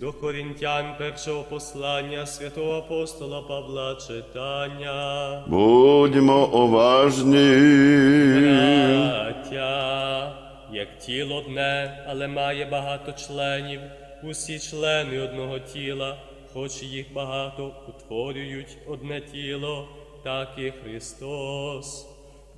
До Корінтян першого послання святого апостола Павла читання. Будьмо уважні. Браття, як тіло одне, але має багато членів, усі члени одного тіла, хоч їх багато утворюють одне тіло, так і Христос.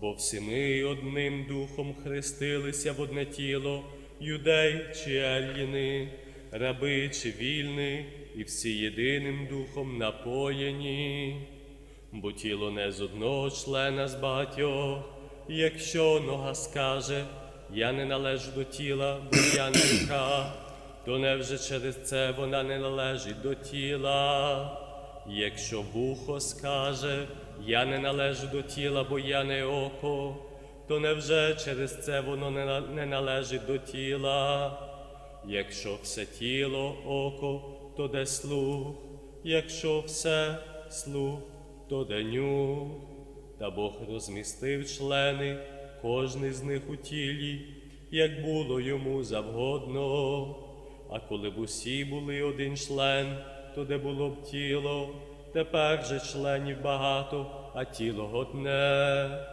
Бо всі ми одним духом хрестилися в одне тіло, юдей чи елліни, раби чи вільни, і всі єдиним духом напоєні. Бо тіло не з одного члена з багатьох, якщо нога скаже, я не належу до тіла, бо я не рука, то невже через це вона не належить до тіла? Якщо вухо скаже, я не належу до тіла, бо я не око, то невже через це воно не належить до тіла? Якщо все тіло око, то де слух, якщо все слух, то де нюх. Та Бог розмістив члени, кожний з них у тілі, як було йому завгодно. А коли б усі були один член, то де було б тіло, тепер же членів багато, а тіло одне.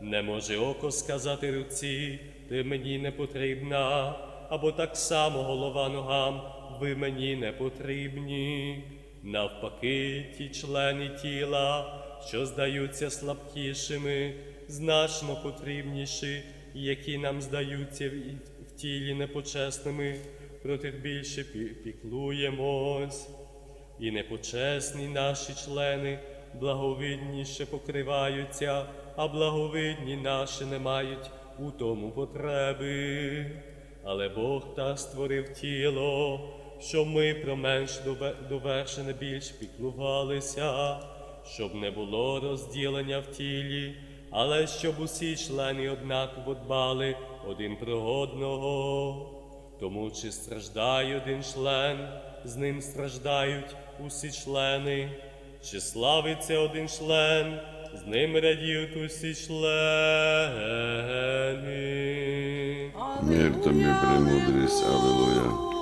Не може око сказати руці, ти мені не потрібна, або так само голова ногам, ви мені не потрібні. Навпаки, ті члени тіла, що здаються слабкішими, значно потрібніші, які нам здаються в- тілі непочесними, про тих більше піклуємось і непочесні наші члени благовидніше покриваються, а благовидні наші не мають у тому потреби. Але Бог та створив тіло, щоб ми про менш дове- довершене більш піклувалися, щоб не було розділення в тілі, але щоб усі члени однаково дбали один про одного. Тому чи страждає один член, з ним страждають усі члени, чи славиться один член, з ним радіють усі члени мир тобі премудрість, Аллилуйя.